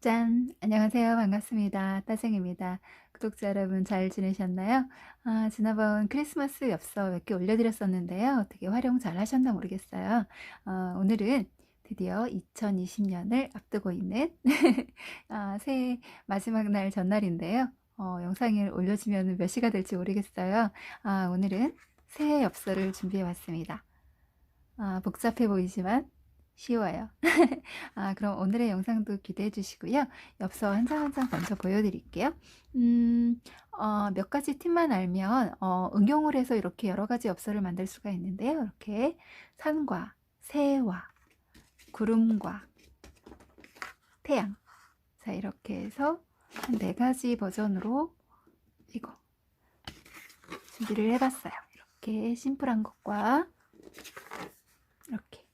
짠! 안녕하세요. 반갑습니다. 따생입니다. 구독자 여러분 잘 지내셨나요? 아, 지난번 크리스마스 엽서 몇 개 올려드렸었는데요. 어떻게 활용 잘 하셨나 모르겠어요. 어, 오늘은 드디어 2020년을 앞두고 있는 아, 새해 마지막 날 전날인데요. 어, 영상을 올려주면 몇 시가 될지 모르겠어요. 아, 오늘은 새해 엽서를 준비해 왔습니다. 아, 복잡해 보이지만 쉬워요. 아, 그럼 오늘의 영상도 기대해 주시고요. 엽서 한 장 한 장 먼저 보여드릴게요. 음, 어, 몇 가지 팁만 알면 어, 응용을 해서 이렇게 여러 가지 엽서를 만들 수가 있는데요. 이렇게 산과 새와 구름과 태양. 자, 이렇게 해서 한 네 가지 버전으로 이거 준비를 해봤어요. 이렇게 심플한 것과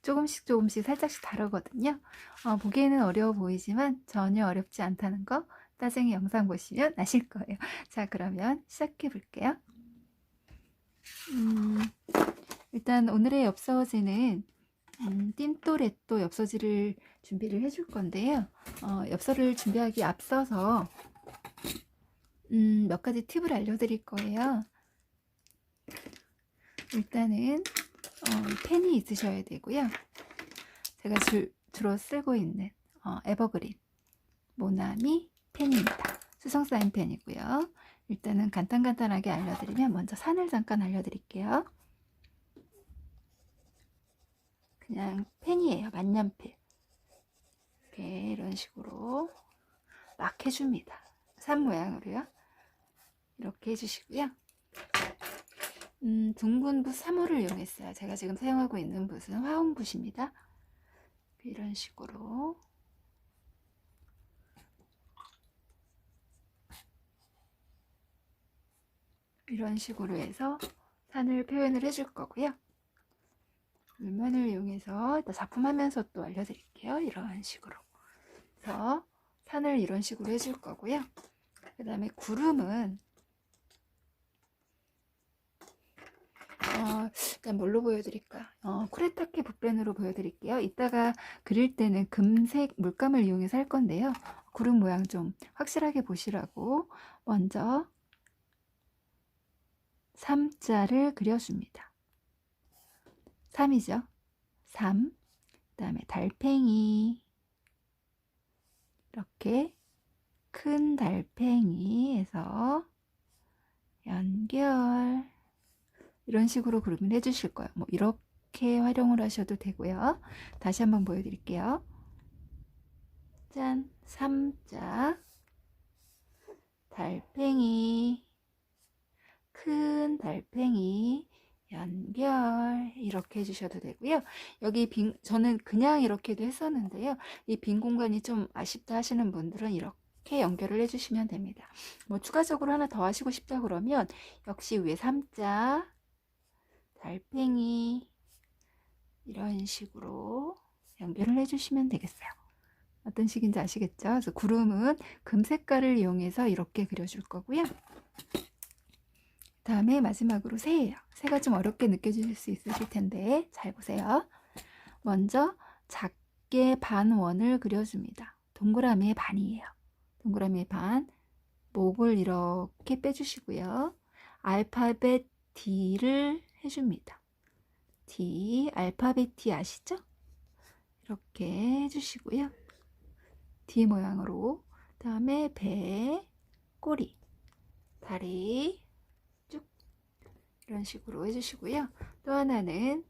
조금씩 조금씩 살짝씩 다르거든요. 어, 보기에는 어려워 보이지만 전혀 어렵지 않다는 거 따쟁이 영상 보시면 아실 거예요. 자, 그러면 시작해 볼게요. 음, 일단 오늘의 엽서지는 음, 띵또레또 엽서지를 준비를 해줄 건데요. 어, 엽서를 준비하기 앞서서 음, 몇 가지 팁을 알려드릴 거예요. 일단은 어, 펜이 있으셔야 되고요. 제가 주, 주로 쓰고 있는 어, 에버그린 모나미 펜입니다. 수성 사인 펜이고요. 일단은 간단간단하게 알려드리면 먼저 산을 잠깐 알려드릴게요. 그냥 펜이에요. 만년필. 이렇게 이런 식으로 막 해줍니다. 산 모양으로요. 이렇게 해주시고요. 음, 둥근 붓 3호를 이용했어요. 제가 지금 사용하고 있는 붓은 화홍붓입니다. 이런 식으로 이런 식으로 해서 산을 표현을 해줄 거고요. 물면을 이용해서 작품하면서 또 알려드릴게요. 이런 식으로. 그래서 산을 이런 식으로 해줄 거고요. 그 다음에 구름은 어, 일단 뭘로 보여드릴까? 어, 쿠레타케 붓펜으로 보여드릴게요. 이따가 그릴 때는 금색 물감을 이용해서 할 건데요. 구름 모양 좀 확실하게 보시라고 먼저 3자를 그려줍니다. 3이죠. 3. 그 다음에 달팽이. 이렇게 큰 달팽이에서 연결. 이런 식으로 그림을 해주실 거예요. 뭐 이렇게 활용을 하셔도 되고요. 다시 한번 보여드릴게요. 짠, 3자, 달팽이, 큰 달팽이, 연결 이렇게 해주셔도 되고요. 여기 빈 저는 그냥 이렇게도 했었는데요. 이 빈 공간이 좀 아쉽다 하시는 분들은 이렇게 연결을 해주시면 됩니다. 뭐 추가적으로 하나 더 하시고 싶다 그러면 역시 위에 3자 달팽이 이런 식으로 연결을 해주시면 되겠어요. 어떤 식인지 아시겠죠? 그래서 구름은 금 색깔을 이용해서 이렇게 그려줄 거고요. 다음에 마지막으로 새예요. 새가 좀 어렵게 느껴질 수 있으실 텐데 잘 보세요. 먼저 작게 반원을 그려줍니다. 동그라미의 반이에요. 동그라미의 반. 목을 이렇게 빼주시고요. 알파벳 D를 해줍니다. D, 알파벳 D 아시죠? 이렇게 해주시고요. D 모양으로. 다음에 배, 꼬리, 다리 쭉 이런 식으로 해주시고요. 또 하나는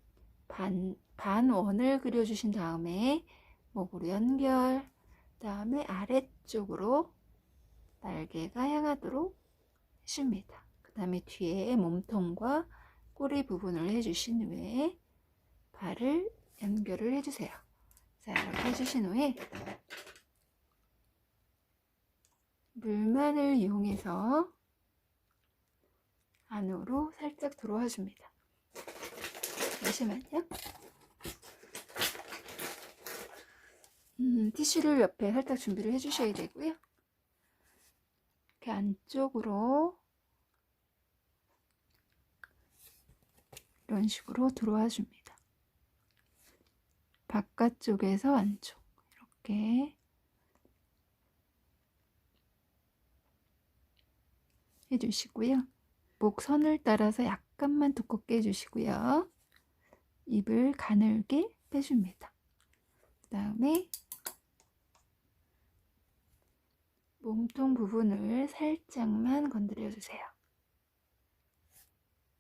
반, 반원을 그려주신 다음에 목으로 연결, 다음에 아래쪽으로 날개가 향하도록 해줍니다. 그 다음에 뒤에 몸통과 꼬리 부분을 해주신 후에 발을 연결을 해주세요. 자, 이렇게 해주신 후에 물만을 이용해서 안으로 살짝 들어와 줍니다. 잠시만요. 음, 티슈를 옆에 살짝 준비를 해주셔야 되고요. 이렇게 안쪽으로 이런 식으로 들어와 줍니다. 바깥쪽에서 안쪽 이렇게 해주시고요. 목 선을 따라서 약간만 두껍게 해주시고요. 입을 가늘게 빼줍니다. 그 다음에 몸통 부분을 살짝만 건드려주세요.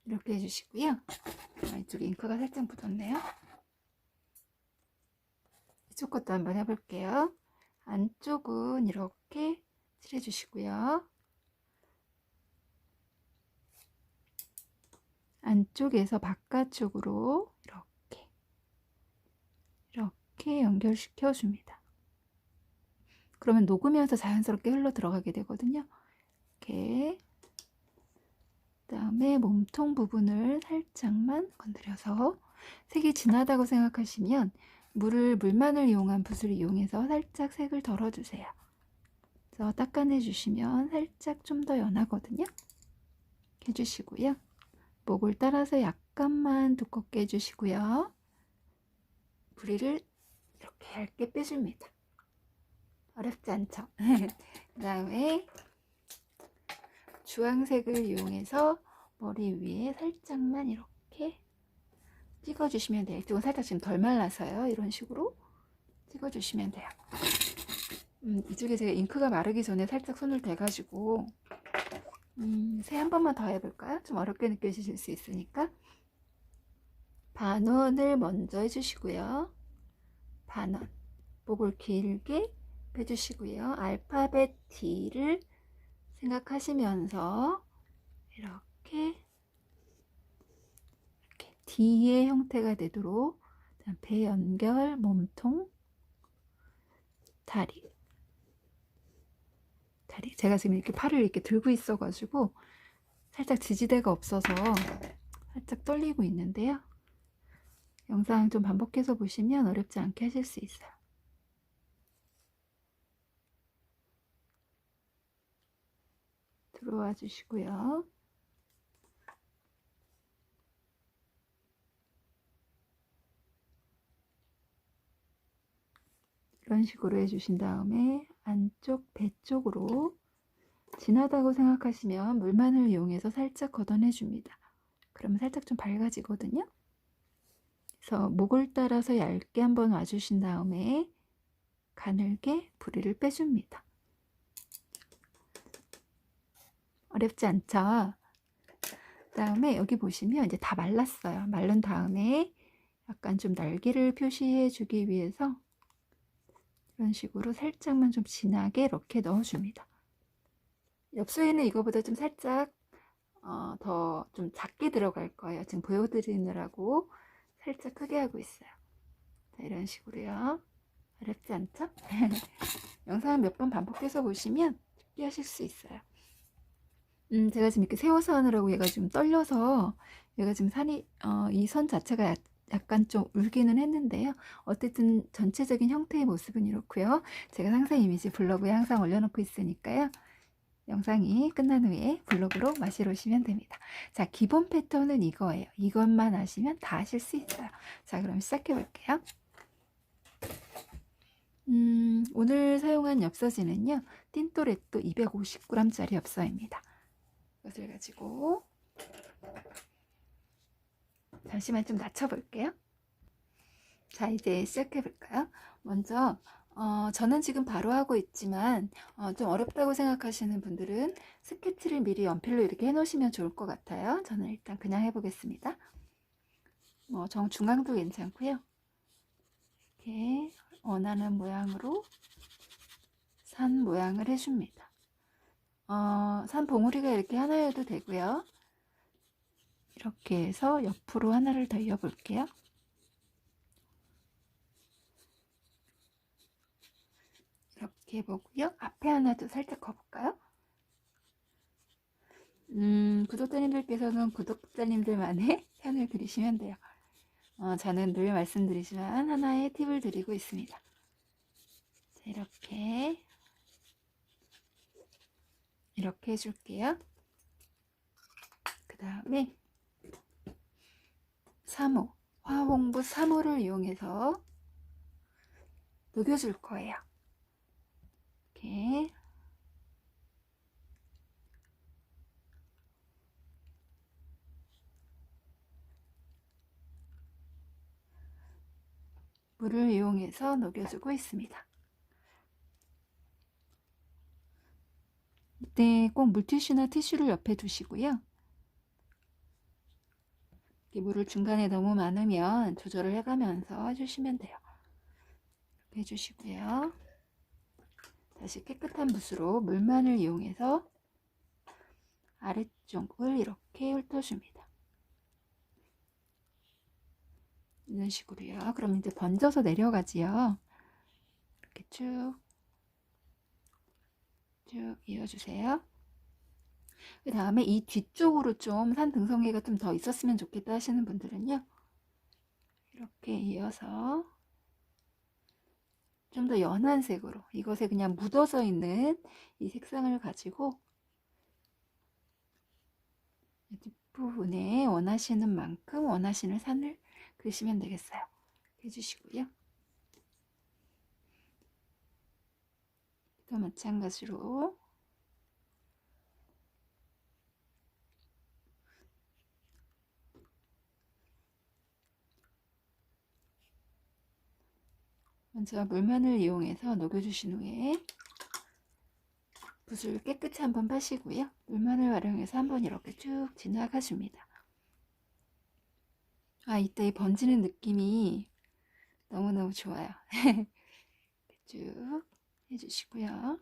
이렇게 해주시고요. 아, 이쪽에 잉크가 살짝 묻었네요. 이쪽 것도 한번 해볼게요. 안쪽은 이렇게 칠해주시고요. 안쪽에서 바깥쪽으로 이렇게 이렇게 연결시켜 줍니다. 그러면 녹으면서 자연스럽게 흘러 들어가게 되거든요. 이렇게 그 다음에 몸통 부분을 살짝만 건드려서 색이 진하다고 생각하시면 물을 물만을 이용한 붓을 이용해서 살짝 색을 덜어주세요. 그래서 닦아내 주시면 살짝 좀 더 연하거든요. 해주시고요. 목을 따라서 약간만 두껍게 해주시고요. 부리를 이렇게 얇게 빼줍니다. 어렵지 않죠? 그 다음에 주황색을 이용해서 머리 위에 살짝만 이렇게 찍어주시면 돼요. 이쪽은 살짝 지금 덜 말라서요. 이런 식으로 찍어주시면 돼요. 음, 이쪽에 제가 잉크가 마르기 전에 살짝 손을 대가지고 음, 새한 번만 더 해볼까요? 좀 어렵게 느껴지실 수 있으니까 반원을 먼저 해주시고요. 반원 목을 길게 빼주시고요. 알파벳 D를 생각하시면서 이렇게 이렇게 D의 형태가 되도록 배 연결, 몸통, 다리 다리 제가 지금 이렇게 팔을 이렇게 들고 있어 가지고 살짝 지지대가 없어서 살짝 떨리고 있는데요. 영상 좀 반복해서 보시면 어렵지 않게 하실 수 있어요. 들어와 주시고요. 이런 식으로 해주신 다음에 안쪽 배 쪽으로 진하다고 생각하시면 물만을 이용해서 살짝 걷어내 줍니다. 그러면 살짝 좀 밝아지거든요. 그래서 목을 따라서 얇게 한번 와주신 다음에 가늘게 부리를 빼줍니다. 어렵지 않죠? 그 다음에 여기 보시면 이제 다 말랐어요. 마른 다음에 약간 좀 날개를 표시해 주기 위해서 이런 식으로 살짝만 좀 진하게 이렇게 넣어줍니다. 엽서에는 이거보다 좀 살짝 어, 더 좀 작게 들어갈 거예요. 지금 보여드리느라고 살짝 크게 하고 있어요. 자, 이런 식으로요. 어렵지 않죠? 영상을 몇 번 반복해서 보시면 쉽게 하실 수 있어요. 음, 제가 지금 이렇게 세워서 하느라고 얘가 좀 떨려서 얘가 지금 산이 어, 이 선 자체가 약, 약간 좀 울기는 했는데요. 어쨌든 전체적인 형태의 모습은 이렇고요. 제가 상세 이미지 블로그에 항상 올려놓고 있으니까요. 영상이 끝난 후에 블로그로 마시러 오시면 됩니다. 자, 기본 패턴은 이거예요. 이것만 하시면 다 하실 수 있어요. 자, 그럼 시작해 볼게요. 음, 오늘 사용한 엽서지는요. 틴토레또 250g짜리 엽서입니다. 이것을 가지고 잠시만 좀 낮춰볼게요. 자, 이제 시작해 볼까요? 먼저 어, 저는 지금 바로 하고 있지만 어, 좀 어렵다고 생각하시는 분들은 스케치를 미리 연필로 이렇게 해놓으시면 좋을 것 같아요. 저는 일단 그냥 해보겠습니다. 뭐 정중앙도 괜찮고요. 이렇게 원하는 모양으로 산 모양을 해줍니다. 어, 산 봉우리가 이렇게 하나여도 되고요. 이렇게 해서 옆으로 하나를 더 이어볼게요. 이렇게 해보고요. 앞에 하나도 살짝 거볼까요? 음, 구독자님들께서는 구독자님들만의 편을 들이시면 돼요. 어, 저는 늘 말씀드리지만 하나의 팁을 드리고 있습니다. 자, 이렇게 이렇게 해줄게요. 그 다음에 3호, 화홍부 3호를 이용해서 녹여줄 거예요. 이렇게 물을 이용해서 녹여주고 있습니다. 이때 꼭 물티슈나 티슈를 옆에 두시고요. 물을 중간에 너무 많으면 조절을 해가면서 해주시면 돼요. 해주시고요. 다시 깨끗한 붓으로 물만을 이용해서 아래쪽을 이렇게 훑어줍니다. 이런 식으로요. 그럼 이제 번져서 내려가지요. 이렇게 쭉, 쭉 이어주세요. 그 다음에 이 뒤쪽으로 좀 산 등성이가 좀 더 있었으면 좋겠다 하시는 분들은요. 이렇게 이어서 좀 더 연한 색으로 이것에 그냥 묻어서 있는 이 색상을 가지고 뒷부분에 원하시는 만큼 원하시는 산을 그리시면 되겠어요. 해주시고요. 또 마찬가지로 먼저 물만을 이용해서 녹여주신 후에 붓을 깨끗이 한번 파시고요. 물만을 활용해서 한번 이렇게 쭉 지나가줍니다. 아, 이때 이 번지는 느낌이 너무너무 좋아요. 쭉 해주시고요.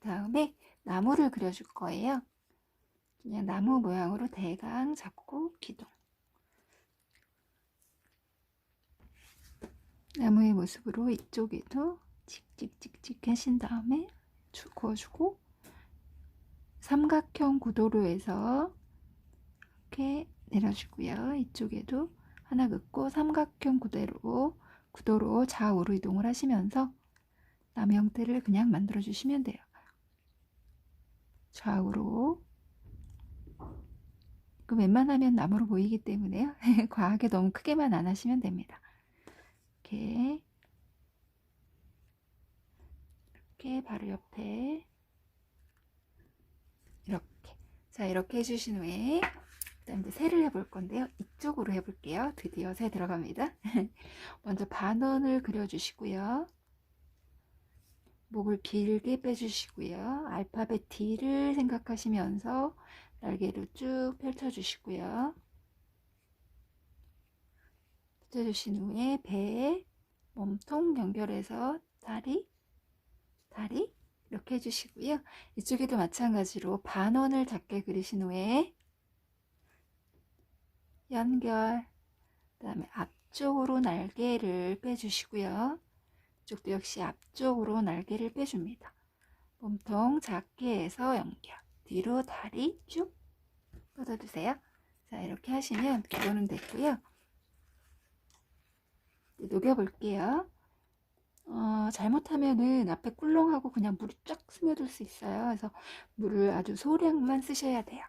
다음에 나무를 그려줄 거예요. 그냥 나무 모양으로 대강 잡고 기둥. 나무의 모습으로 이쪽에도 찍찍찍찍 하신 다음에 쭉 그어주고 삼각형 구도로 해서 이렇게 내려주고요. 이쪽에도 하나 긋고 삼각형 구대로 구도로 좌우로 이동을 하시면서 나무 형태를 그냥 만들어 주시면 돼요. 좌우로 그 웬만하면 나무로 보이기 때문에요. 과하게 너무 크게만 안 하시면 됩니다. 이렇게 이렇게 바로 옆에 이렇게 자 이렇게 해주신 후에 그다음 이제 새를 해볼 건데요. 이쪽으로 해볼게요. 드디어 새 들어갑니다. 먼저 반원을 그려주시고요. 목을 길게 빼주시고요. 알파벳 D를 생각하시면서 날개를 쭉 펼쳐주시고요. 펼쳐주신 후에 배, 몸통 연결해서 다리, 다리 이렇게 해주시고요. 이쪽에도 마찬가지로 반원을 작게 그리신 후에 연결, 그 다음에 앞쪽으로 날개를 빼주시고요. 이쪽도 역시 앞쪽으로 날개를 빼줍니다. 몸통 작게 해서 연결. 뒤로 다리 쭉 뻗어주세요. 자, 이렇게 하시면 기본은 됐고요. 녹여볼게요. 어, 잘못하면은 앞에 꿀렁하고 그냥 물이 쫙 스며들 수 있어요. 그래서 물을 아주 소량만 쓰셔야 돼요.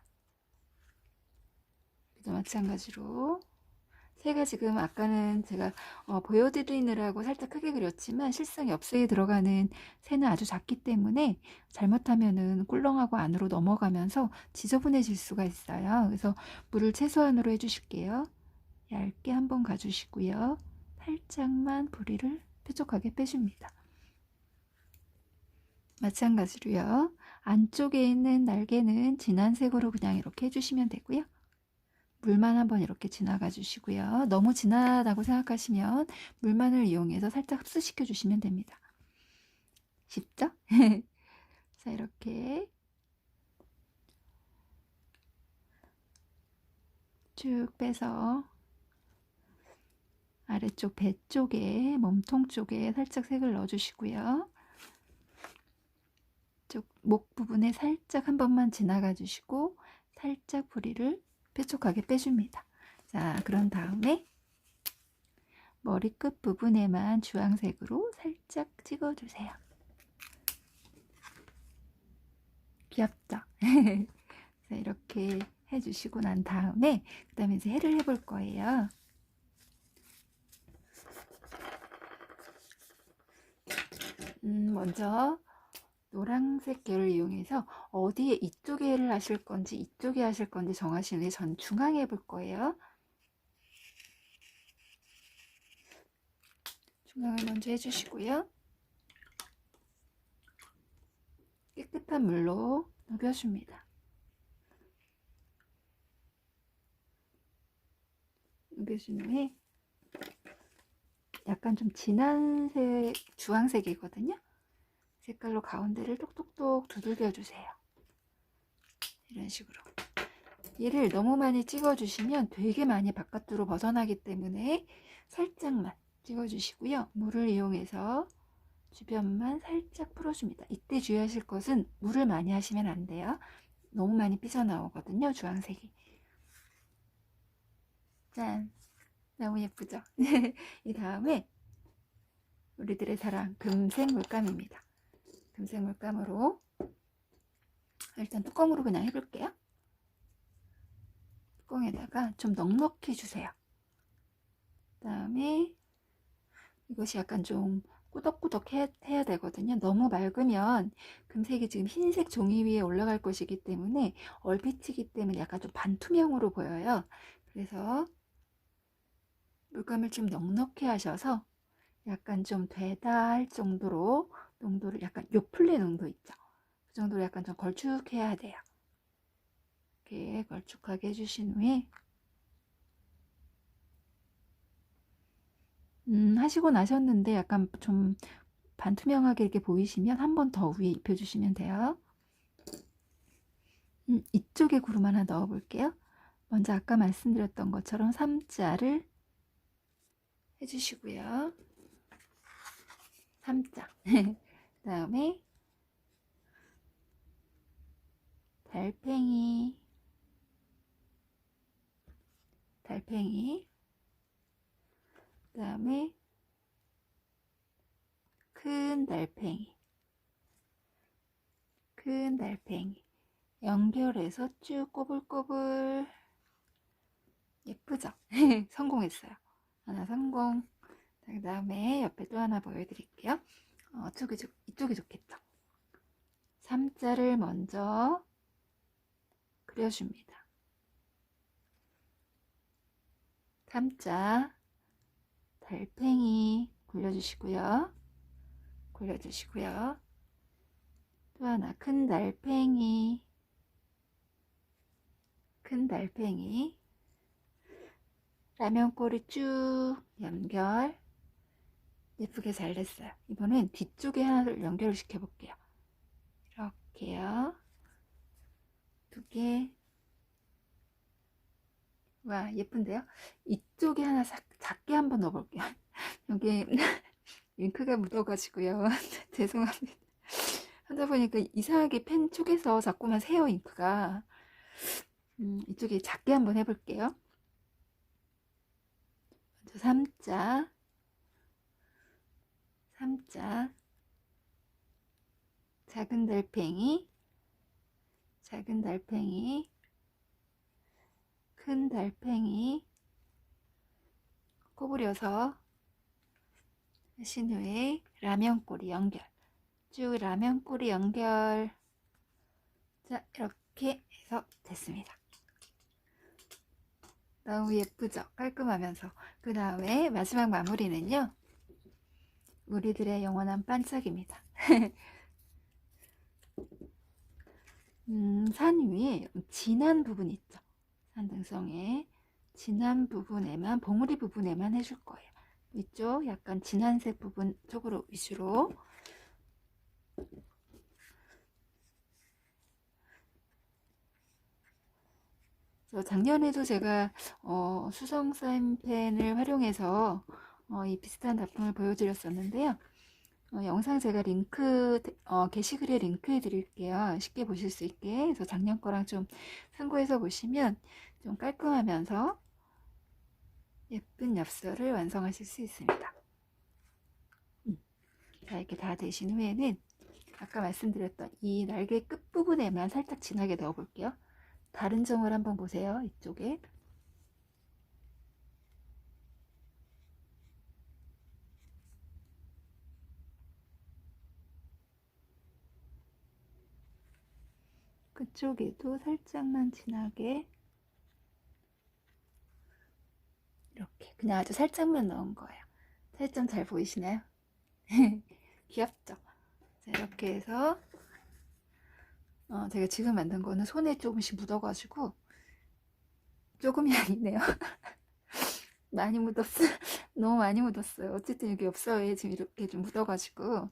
마찬가지로 새가 지금 아까는 제가 어, 보여드리느라고 살짝 크게 그렸지만 실상 엽서에 들어가는 새는 아주 작기 때문에 잘못하면은 꿀렁하고 안으로 넘어가면서 지저분해질 수가 있어요. 그래서 물을 최소한으로 해주실게요. 얇게 한번 가주시고요. 살짝만 부리를 뾰족하게 빼줍니다. 마찬가지로요. 안쪽에 있는 날개는 진한 색으로 그냥 이렇게 해주시면 되고요. 물만 한번 이렇게 지나가 주시고요. 너무 진하다고 생각하시면 물만을 이용해서 살짝 흡수시켜 주시면 됩니다. 쉽죠? 자, 이렇게 쭉 빼서 아래쪽 배 쪽에 몸통 쪽에 살짝 색을 넣어 주시고요. 목 부분에 살짝 한 번만 지나가 주시고 살짝 부리를 뾰족하게 빼줍니다. 자, 그런 다음에 머리끝 부분에만 주황색으로 살짝 찍어주세요. 귀엽죠? 자, 이렇게 해주시고 난 다음에 그 다음에 이제 해를 해볼 거예요. 음, 먼저 노란색 계를 이용해서 어디에 이쪽에 를 하실 건지 이쪽에 하실 건지 정하신 후에 전 중앙에 해볼 거예요. 중앙을 먼저 해주시고요. 깨끗한 물로 녹여줍니다. 녹여준 후에 약간 좀 진한 색, 주황색이거든요. 색깔로 가운데를 똑똑똑 두들겨 주세요. 이런 식으로. 얘를 너무 많이 찍어주시면 되게 많이 바깥으로 벗어나기 때문에 살짝만 찍어주시고요. 물을 이용해서 주변만 살짝 풀어줍니다. 이때 주의하실 것은 물을 많이 하시면 안 돼요. 너무 많이 삐져나오거든요. 주황색이. 짠! 너무 예쁘죠? 이 다음에 우리들의 사랑 금색 물감입니다. 금색 물감으로 일단 뚜껑으로 그냥 해볼게요. 뚜껑에다가 좀 넉넉히 주세요. 그 다음에 이것이 약간 좀 꾸덕꾸덕 해, 해야 되거든요. 너무 맑으면 금색이 지금 흰색 종이 위에 올라갈 것이기 때문에 얼빛이기 때문에 약간 좀 반투명으로 보여요. 그래서 물감을 좀 넉넉히 하셔서 약간 좀 되다 할 정도로 농도를 약간 요플레 농도 있죠. 그 정도로 약간 좀 걸쭉해야 돼요. 이렇게 걸쭉하게 해주신 후에 음, 하시고 나셨는데 약간 좀 반투명하게 이렇게 보이시면 한 번 더 위에 입혀주시면 돼요. 음, 이쪽에 구름 하나 넣어 볼게요. 먼저 아까 말씀드렸던 것처럼 3자를 해주시고요. 3자. 그 다음에 달팽이 달팽이 그 다음에 큰 달팽이 큰 달팽이 연결해서 쭉 꼬불꼬불 예쁘죠? 성공했어요. 하나 성공. 그 다음에 옆에 또 하나 보여드릴게요. 어, 이쪽이, 좋, 이쪽이 좋겠죠? 3자를 먼저 그려줍니다. 3자 달팽이 굴려주시고요. 굴려주시고요. 또 하나 큰 달팽이 큰 달팽이 라면 꼬리 쭉 연결 예쁘게 잘 됐어요. 이번엔 뒤쪽에 하나를 연결을 시켜 볼게요. 이렇게요. 두 개. 와, 예쁜데요? 이쪽에 하나 작, 작게 한번 넣어 볼게요. 여기 잉크가 묻어가지고요. 죄송합니다. 하다 보니까 이상하게 펜 쪽에서 자꾸만 새요, 잉크가. 음, 이쪽에 작게 한번 해볼게요. 먼저 3자. 3자. 작은 달팽이. 작은 달팽이. 큰 달팽이. 꼬부려서 하신 후에 라면 꼬리 연결. 쭉 라면 꼬리 연결. 자 이렇게 해서 됐습니다. 너무 예쁘죠? 깔끔하면서. 그 다음에 마지막 마무리는요 우리들의 영원한 반짝입니다. 음, 산 위에 진한 부분 있죠. 산등성에 진한 부분에만 봉우리 부분에만 해줄 거예요. 이쪽 약간 진한색 부분 쪽으로 위주로 작년에도 제가 어, 수성 사인펜을 활용해서 어, 이 비슷한 작품을 보여드렸었는데요. 어, 영상 제가 링크 어, 게시글에 링크해 드릴게요. 쉽게 보실 수 있게. 그래서 작년 거랑 좀 참고해서 보시면 좀 깔끔하면서 예쁜 엽서를 완성하실 수 있습니다. 음. 자 이렇게 다 되신 후에는 아까 말씀드렸던 이 날개 끝부분에만 살짝 진하게 넣어 볼게요. 다른 점을 한번 보세요. 이쪽에 그쪽에도 살짝만 진하게 이렇게 그냥 아주 살짝만 넣은 거예요. 살점 잘 보이시나요? 귀엽죠? 자, 이렇게 해서 어, 제가 지금 만든 거는 손에 조금씩 묻어가지고 조금이 아니네요. 많이 묻었어요. 너무 많이 묻었어요. 어쨌든 여기 엽서에 지금 이렇게 좀 묻어가지고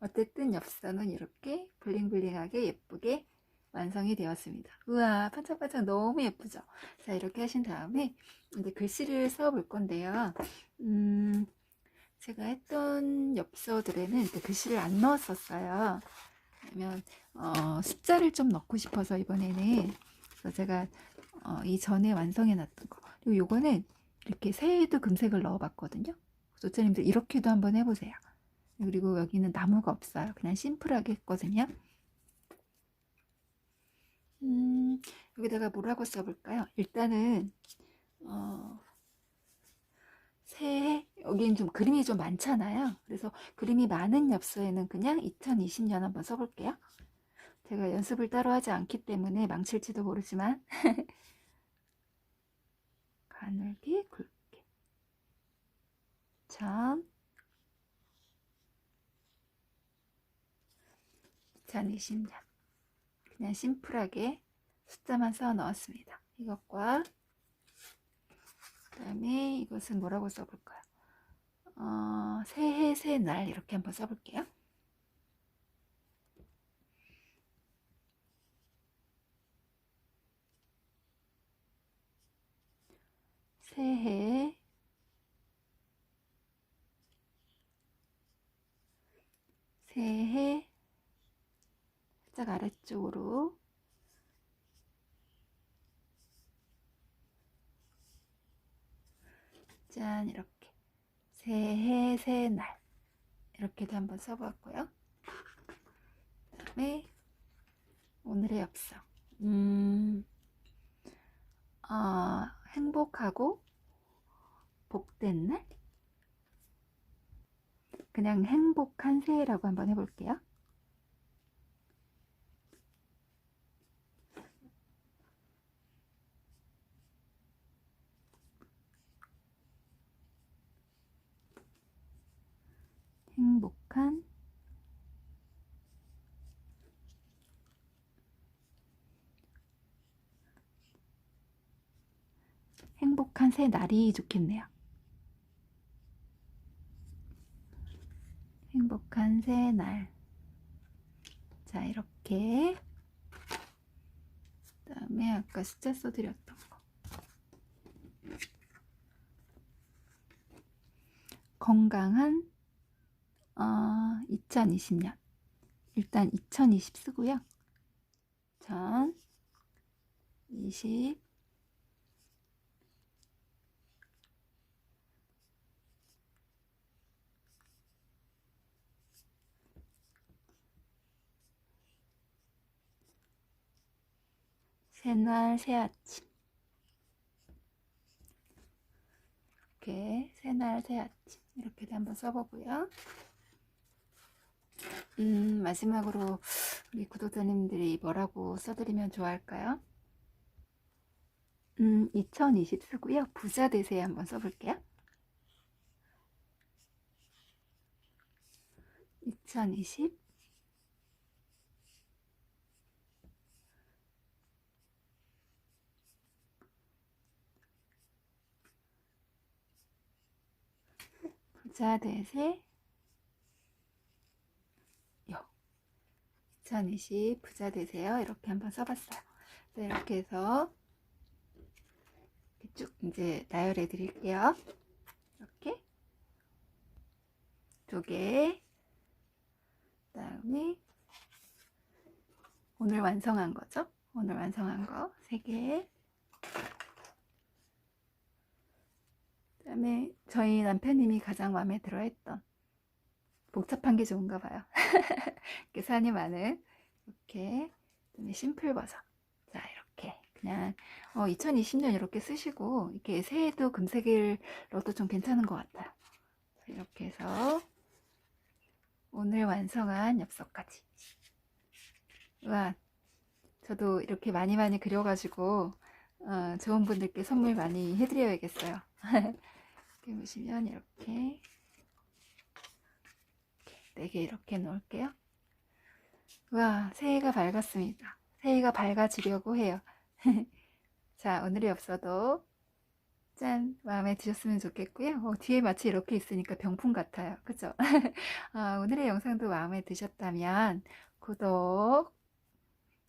어쨌든 엽서는 이렇게 블링블링하게 예쁘게 완성이 되었습니다. 우와 반짝반짝 너무 예쁘죠? 자 이렇게 하신 다음에 이제 글씨를 써볼 건데요. 음, 제가 했던 엽서들에는 글씨를 안 넣었었어요. 왜냐면 어, 숫자를 좀 넣고 싶어서 이번에는 그래서 제가 어, 이전에 완성해 놨던 거 그리고 요거는 이렇게 새에도 금색을 넣어 봤거든요. 조짜님들 이렇게도 한번 해보세요. 그리고 여기는 나무가 없어요. 그냥 심플하게 했거든요. 음, 여기다가 뭐라고 써볼까요? 일단은 어, 새해 여긴 좀 그림이 좀 많잖아요. 그래서 그림이 많은 엽서에는 그냥 2020년 한번 써볼게요. 제가 연습을 따로 하지 않기 때문에 망칠지도 모르지만 가늘게 굵게 참 2020년 그냥 심플하게 숫자만 써 넣었습니다. 이것과 그 다음에 이것은 뭐라고 써볼까요? 어, 새해 새날 이렇게 한번 써볼게요. 새해 새해 살짝 아래쪽으로. 짠 이렇게. 새해 새날. 이렇게도 한번 써보았고요. 그 다음에 오늘의 엽서. 음, 어, 행복하고 복된 날? 그냥 행복한 새해라고 한번 해볼게요. 행복한 행복한 새 날이 좋겠네요. 행복한 새 날. 자, 이렇게. 그 다음에 아까 숫자 써드렸던 거. 건강한 어, 2020년. 일단 2020 쓰고요. 전20 새날 새아침 이렇게 새날 새아침 이렇게도 한번 써보고요. 음, 마지막으로 우리 구독자님들이 뭐라고 써드리면 좋아할까요? 음, 2020 쓰고요. 부자 되세요 한번 써볼게요. 2020 부자 되세 요 2020 부자 되세요. 이렇게 한번 써봤어요. 네, 이렇게 해서 이렇게 쭉 이제 나열해 드릴게요. 이렇게 두 개 그다음에 오늘 완성한 거죠? 오늘 완성한 거 세 개. 그다음에 저희 남편님이 가장 마음에 들어했던 복잡한 게 좋은가 봐요. 이렇게 산이 많은 이렇게 심플 버섯. 자 이렇게 그냥 어, 2020년 이렇게 쓰시고 이렇게 새해도 금색을 넣어도 좀 괜찮은 것 같아요. 자, 이렇게 해서 오늘 완성한 엽서까지. 와 저도 이렇게 많이 많이 그려가지고 어, 좋은 분들께 선물 많이 해드려야겠어요. 이렇게 보시면 이렇게 네개 이렇게 놓을게요. 와, 새해가 밝았습니다. 새해가 밝아지려고 해요. 자, 오늘의 엽서도 짠! 마음에 드셨으면 좋겠고요. 어, 뒤에 마치 이렇게 있으니까 병풍 같아요. 그죠? 어, 오늘의 영상도 마음에 드셨다면 구독,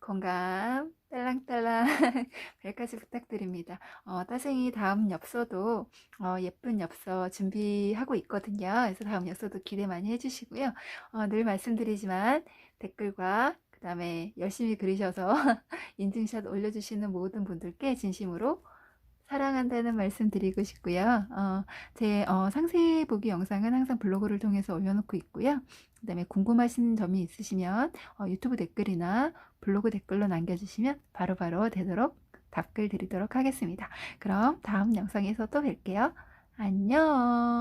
건강, 딸랑딸랑 별까지 부탁드립니다. 어, 따생이 다음 엽서도 어, 예쁜 엽서 준비하고 있거든요. 그래서 다음 엽서도 기대 많이 해주시고요. 어, 늘 말씀드리지만 댓글과 그 다음에 열심히 그리셔서 인증샷 올려주시는 모든 분들께 진심으로 사랑한다는 말씀 드리고 싶고요. 어, 제 어, 상세 보기 영상은 항상 블로그를 통해서 올려놓고 있고요. 그 다음에 궁금하신 점이 있으시면 어, 유튜브 댓글이나 블로그 댓글로 남겨주시면 바로바로 되도록 답글 드리도록 하겠습니다. 그럼 다음 영상에서 또 뵐게요. 안녕.